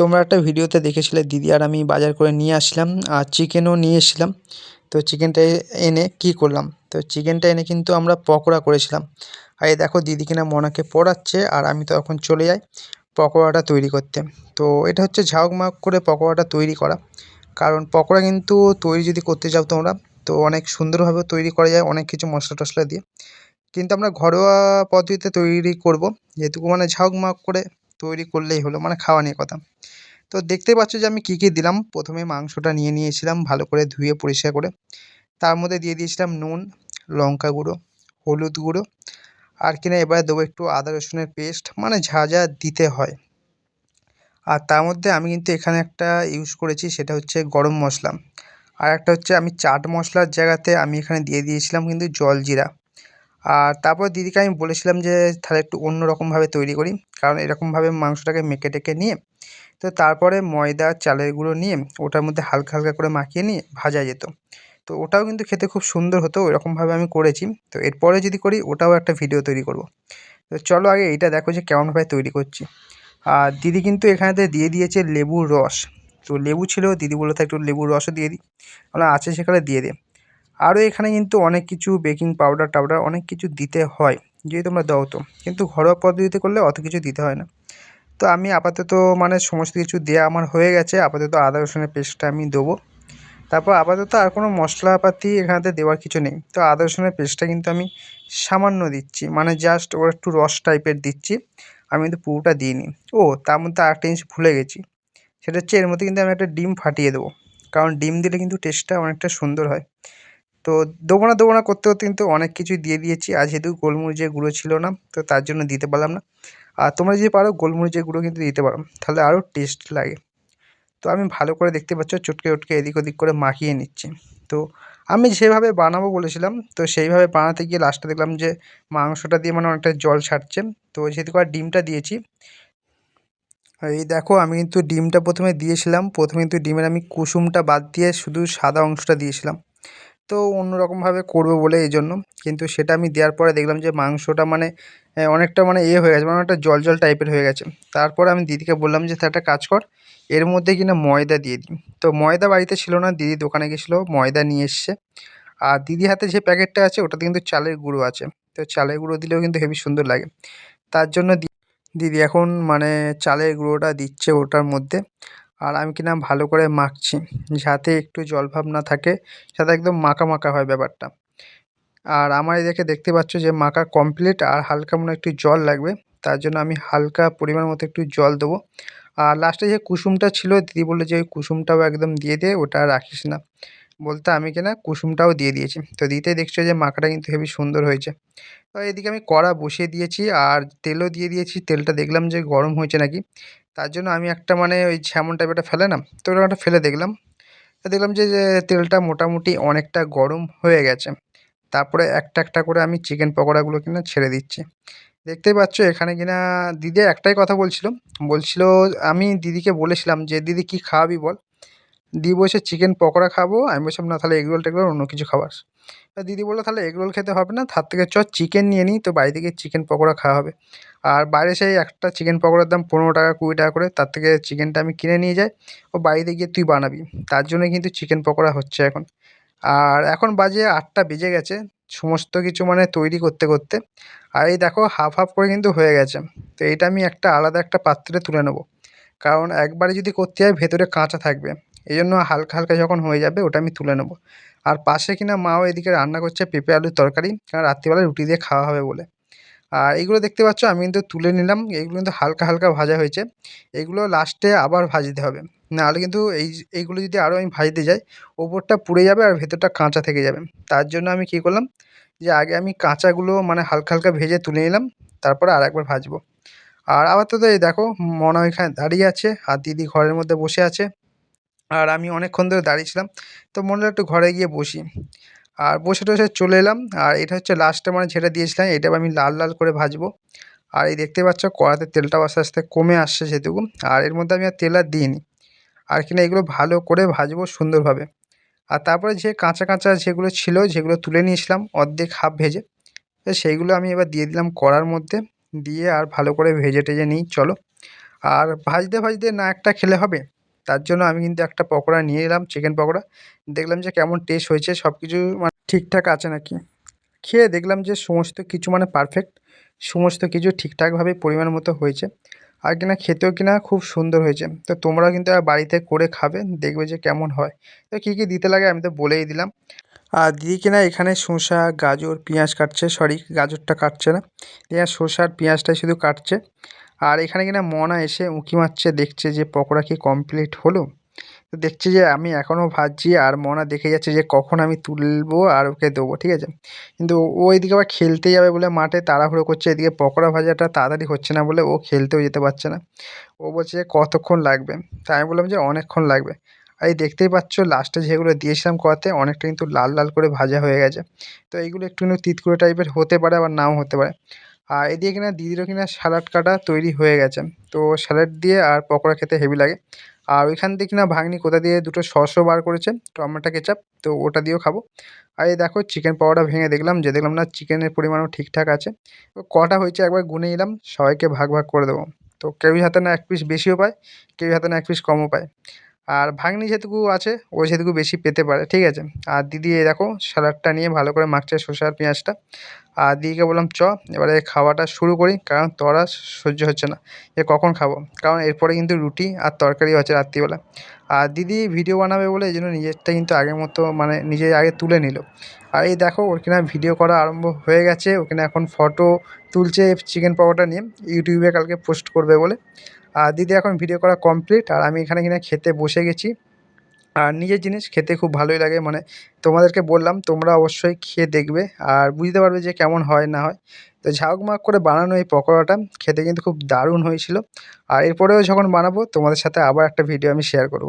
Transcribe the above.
তোমরা একটা ভিডিওতে দেখেছিলে, দিদি আর আমি বাজার করে নিয়ে আসলাম আর চিকেনও নিয়ে এসেছিলাম। তো চিকেনটা এনে কি করলাম? তো চিকেনটা এনে কিন্তু আমরা পকোড়া করেছিলাম। আর এই দেখো দিদি কিনা মনাকে পড়াচ্ছে, আর আমি তো এখন চলে যাই পকোড়াটা তৈরি করতে। তো এটা হচ্ছে ঝাউক মাউক করে পকোড়াটা তৈরি করা। কারণ পকোড়া কিন্তু তৈরি যদি করতে যাও তোমরা, তো অনেক সুন্দরভাবে তৈরি করা যায়, অনেক কিছু মশলা টশলা দিয়ে। কিন্তু আমরা ঘরোয়া পদ্ধতিতে তৈরি করব যেহেতু মানে ঝাউক মাউক করে তৈরি করলেই হলো মানে খাওয়া নিয়ে কথা। তো দেখতে পাচ্ছ যে আমি কী কী দিলাম। প্রথমে মাংসটা নিয়ে নিয়েছিলাম ভালো করে ধুয়ে পরিষ্কার করে। তার মধ্যে দিয়ে দিয়েছিলাম নুন, লঙ্কা গুঁড়ো, হলুদ গুঁড়ো। আর কিনা এবারে দেবো একটু আদা রসুনের পেস্ট মানে যা যা দিতে হয়। আর তার মধ্যে আমি কিন্তু এখানে একটা ইউজ করেছি, সেটা হচ্ছে গরম মশলা। আর একটা হচ্ছে আমি চাট মশলার জায়গাতে আমি এখানে দিয়ে দিয়েছিলাম কিন্তু জলজিরা আর তারপর দিদিকে আমি বলেছিলাম যে, তাহলে একটু অন্য রকমভাবে তৈরি করি। কারণ এরকমভাবে মাংসটাকে মেখে টেকে নিয়ে, তো তারপরে ময়দা, চালের গুঁড়ো নিয়ে ওটার মধ্যে হালকা হালকা করে মাখিয়ে নিয়ে ভাজা যেত। তো ওটাও কিন্তু খেতে খুব সুন্দর হতো, ওইরকমভাবে আমি করেছি। তো এরপরে যদি করি, ওটাও একটা ভিডিও তৈরি করব। তো চলো আগে এইটা দেখো যে কেমনভাবে তৈরি করছি। আর দিদি কিন্তু এখানেতে দিয়ে দিয়েছে লেবুর রস। তো লেবু ছিল, দিদি বলল তো একটু লেবুর রসও দিয়ে দিই। বললাম আছে সেখানে দিয়ে দে। আরও এখানে কিন্তু অনেক কিছু বেকিং পাউডার টাউডার অনেক কিছু দিতে হয়, যদি তোমরা দাও তো। কিন্তু ঘরোয়া পদ্ধতিতে করলে অত কিছু দিতে হয় না। তো আমি আপাতত মানে সমস্ত কিছু দেওয়া আমার হয়ে গেছে, আপাতত আদা, রসুনের পেস্টটা আমি দেবো। তারপর আপাতত আর কোনো মশলাপাতি এখানেতে দেওয়ার কিছু নেই। তো আদা, রসুনের পেস্টটা কিন্তু আমি সামান্য দিচ্ছি মানে জাস্ট ওর একটু রস টাইপের দিচ্ছি, আমি কিন্তু পুরোটা দিইনি। ও, তার মধ্যে আরেকটা জিনিস ভুলে গেছি, সেটা হচ্ছে এর মধ্যে কিন্তু আমি একটা ডিম ফাটিয়ে দেবো। কারণ ডিম দিলে কিন্তু টেস্টটা অনেকটা সুন্দর হয়। তো দেবো না দেবো না করতে করতে কিন্তু অনেক কিছুই দিয়ে দিয়েছি। আর যেহেতু গোলমরিচের গুঁড়ো ছিল না, তো তার জন্য দিতে পারলাম না। আর তোমরা যদি পারো গোলমরিচের গুঁড়ো কিন্তু দিতে পারো, তাহলে আরও টেস্ট লাগে। তো আমি ভালো করে দেখতে পাচ্ছ, চটকে চটকে এদিক ওদিক করে মাখিয়ে নিচ্ছি। তো আমি যেভাবে বানাবো বলেছিলাম, তো সেইভাবে বানাতে গিয়ে লাস্টে দেখলাম যে মাংসটা দিয়ে মানে অনেকটা জল ছাড়ছে। তো যেহেতু করে ডিমটা দিয়েছি, এই দেখো আমি কিন্তু ডিমটা প্রথমে দিয়েছিলাম। প্রথমে কিন্তু ডিমের আমি কুসুমটা বাদ দিয়ে শুধু সাদা অংশটা দিয়েছিলাম। তো অন্য রকমভাবে করব বলে এই জন্য। কিন্তু সেটা আমি দেওয়ার পরে দেখলাম যে মাংসটা মানে অনেকটা মানে এ হয়ে গেছে মানে অনেকটা জল জল টাইপের হয়ে গেছে। তারপরে আমি দিদিকে বললাম যে একটা কাজ কর, এর মধ্যে কিনা ময়দা দিয়ে দিই তো ময়দা বাড়িতে ছিল না, দিদি দোকানে গেছিল, ময়দা নিয়ে এসছে। আর দিদি হাতে যে প্যাকেটটা আছে, ওটাতে কিন্তু চালের গুঁড়ো আছে। তো চালের গুঁড়ো দিলেও কিন্তু হেবি সুন্দর লাগে। তার জন্য দিদি এখন মানে চালের গুঁড়োটা দিচ্ছে ওটার মধ্যে। আর আমি কিনা ভালো করে মাখছি, যাতে একটু জলভাব না থাকে, যাতে একদম মাখা মাখা হয় ব্যাপারটা। আর আমার এদিকে দেখতে পাচ্ছ যে মাখা কমপ্লিট আর হালকা মনে একটু জল লাগবে, তার জন্য আমি হালকা পরিমাণ মতো একটু জল দেবো। আর লাস্টে যে কুসুমটা ছিল, দিদি বলল যে ওই কুসুমটাও একদম দিয়ে দে, ওটা রাখিস না। বলতে আমি কিনা কুসুমটাও দিয়ে দিয়েছি। তো দিতে দেখছ যে মাখাটা কিন্তু হেবি সুন্দর হয়েছে। তো এদিকে আমি কড়া বসিয়ে দিয়েছি, আর তেলও দিয়ে দিয়েছি। তেলটা দেখলাম যে গরম হয়েছে নাকি। তার জন্য আমি একটা মানে ওই ঝ্যামন টাইপের ফেলে না তো ওরকম একটা ফেলে দেখলাম। দেখলাম যে তেলটা মোটামুটি অনেকটা গরম হয়ে গেছে। তারপরে একটা একটা করে আমি চিকেন পকোড়াগুলো কিনা ছেড়ে দিচ্ছি। দেখতেই পাচ্ছ এখানে কিনা দিদি একটাই কথা বলছিল। বলছিল, আমি দিদিকে বলেছিলাম যে, দিদি, কী খাওয়াবি বল? দিদি বলছে চিকেন পকোড়া খাব। আমি বলছিলাম, না, তাহলে এগরোল টেগরোল অন্য কিছু খাওয়াস তা দিদি বলল, তাহলে এগরোল খেতে হবে না, তার থেকে চ চিকেন নিয়ে নিই, তো বাড়ি থেকে চিকেন পকোড়া খাওয়া হবে। আর বাইরে সেই একটা চিকেন পকোড়ার দাম পনেরো টাকা, কুড়ি টাকা করে, তার থেকে চিকেনটা আমি কিনে নিয়ে যাই, ও বাড়িতে গিয়ে তুই বানাবি। তার জন্যই কিন্তু চিকেন পকোড়া হচ্ছে এখন। আর এখন বাজে আটটা বেজে গেছে, সমস্ত কিছু মানে তৈরি করতে করতে। আর এই দেখো হাফ হাফ করে কিন্তু হয়ে গেছে। তো এইটা আমি একটা আলাদা একটা পাত্রে তুলে নেব। কারণ একবারে যদি করতে হয় ভেতরে কাঁচা থাকবে। এই জন্য হালকা হালকা যখন হয়ে যাবে ওটা আমি তুলে নেব। আর পাশে কিনা মাও এদিকে রান্না করছে পেঁপে আলুর তরকারি, কারণ রাত্রিবেলায় রুটি দিয়ে খাওয়া হবে বলে। আর এইগুলো দেখতে পাচ্ছ, আমি কিন্তু তুলে নিলাম, এইগুলো কিন্তু হালকা হালকা ভাজা হয়েছে। এইগুলো লাস্টে আবার ভাজতে হবে। নাহলে কিন্তু এই এইগুলো যদি আরও আমি ভাজতে যাই, ওপরটা পুড়ে যাবে আর ভেতরটা কাঁচা থেকে যাবে। তার জন্য আমি কী করলাম, যে আগে আমি কাঁচাগুলো মানে হালকা হালকা ভেজে তুলে নিলাম, তারপরে আর একবার ভাজবো। আর আবার তো এই দেখো, মনা ওইখানে দাঁড়িয়ে আছে, আর দিদি ঘরের মধ্যে বসে আছে। আর আমি অনেকক্ষণ ধরে দাঁড়িয়ে ছিলাম তো মনে হলো একটু ঘরে গিয়ে বসি। আর বসে টসে চলে এলাম। আর এটা হচ্ছে লাস্টে মানে যেটা দিয়েছিলাম, এটা আমি লাল লাল করে ভাজবো। আর এই দেখতে পাচ্ছ কড়াতে তেলটাও আস্তে আস্তে কমে আসছে যেটুকু। আর এর মধ্যে আমি আর তেল আর দিইনি। আর কিনা এগুলো ভালো করে ভাজবো সুন্দরভাবে। আর তারপরে যে কাঁচা কাঁচা যেগুলো ছিল, যেগুলো তুলে নিয়েছিলাম অর্ধেক হাফ ভেজে, তো সেইগুলো আমি এবার দিয়ে দিলাম কড়ার মধ্যে। দিয়ে আর ভালো করে ভেজে টেজে নিই, চলো। আর ভাজতে ভাজতে না একটা খেলে হবে? তার জন্য আমি কিন্তু একটা পকোড়া নিয়ে এলাম চিকেন পকোড়া। দেখলাম যে কেমন টেস্ট হয়েছে সব কিছু মানে ঠিকঠাক আছে নাকি? খেয়ে দেখলাম যে সমস্ত কিছু মানে পারফেক্ট সমস্ত কিছু ঠিকঠাকভাবে পরিমাণ মতো হয়েছে। আর কিনা খেতেও কিনা খুব সুন্দর হয়েছে। তো তোমরাও কিন্তু বাড়িতে করে খাবে, দেখবে যে কেমন হয়। তো কী কী দিতে লাগে আমি তো বলেই দিলাম। আর দিদি কিনা এখানে শসা, গাজর, পেঁয়াজ কাটছে সরি গাজরটা কাটছে না। এখানে শসা আর পেঁয়াজটাই শুধু কাটছে। আর এখানে কিনা মনা এসে উঁকি মারছে, দেখছে যে পকোড়া কি কমপ্লিট হলো। তো দেখছি যে আমি এখনও ভাজছি আর মনা দেখে যাচ্ছে যে কখন আমি তুলবো আর ওকে দেবো, ঠিক আছে? কিন্তু ও এদিকে আবার খেলতে যাবে বলে মাঠে তাড়াহুড়ো করছে, এদিকে পকোড়া ভাজাটা তাড়াতাড়ি হচ্ছে না বলে ও খেলতেও যেতে পারছে না। ও বলছে যে কতক্ষণ লাগবে? তাই আমি বললাম যে অনেকক্ষণ লাগবে। আর এই দেখতেই পাচ্ছ লাস্টে যেগুলো দিয়েছিলাম কড়াতে অনেকটা কিন্তু লাল লাল করে ভাজা হয়ে গেছে। তো এইগুলো একটুখানি তিতকুড়ে টাইপের হতে পারে আবার নাও হতে পারে। আর এদিকে কিনা দিদিরও কিনা স্যালাড কাটা তৈরি হয়ে গেছে। তো স্যালাড দিয়ে আর পকোড়া খেতে হেভি লাগে। আর ওইখান থেকে কিনা ভাগ্নি কোথা দিয়ে দুটো সসও বার করেছে, টমেটো কেচাপ তো ওটা দিয়েও খাব। আর এই দেখো চিকেন পকোড়া ভেঙে দেখলাম, যে দেখলাম না চিকেনের পরিমাণও ঠিকঠাক আছে। কটা হয়েছে একবার গুনে নিলাম, সবাইকে ভাগ ভাগ করে দেবো। তো কেউই হাতে না এক পিস বেশিও পায়, কেউই হাতে না এক পিস কমও পায়। আর ভাগ্নি যেটুকু আছে, ও সেটুকু বেশি পেতে পারে, ঠিক আছে? আর দিদি, এই দেখো স্যালাডটা নিয়ে ভালো করে মাখছে শসা আর পেঁয়াজটা। আর দিদিকে বললাম, চ, এবারে খাওয়াটা শুরু করি, কারণ তোর সহ্য হচ্ছে না। যে কখন খাব? কারণ এরপরে কিন্তু রুটি আর তরকারি আছে রাত্রিবেলা। আর দিদি ভিডিও বানাবে বলে এই জন্য নিজেরটা কিন্তু আগের মতো মানে নিজে আগে তুলে নিল। আর এই দেখো, ওর কিনা ভিডিও করা আরম্ভ হয়ে গেছে। ওখানে এখন ফটো তুলছে চিকেন পকোড়া নিয়ে, ইউটিউবে কালকে পোস্ট করবে বলে। আর দিদি এখন ভিডিও করা কমপ্লিট আর আমি এখানে কিনা খেতে বসে গেছি। আর নিজের জিনিস খেতে খুব ভালোই লাগে মানে তোমাদেরকে বললাম, তোমরা অবশ্যই খেয়ে দেখবে, আর বুঝতে পারবে যে কেমন হয়, না হয়। তো ঝাউকমাক করে বানানো এই পকোড়াটা, খেতে কিন্তু খুব দারুণ হয়েছিল। আর এরপরেও যখন বানাবো, তোমাদের সাথে আবার একটা ভিডিও আমি শেয়ার করব।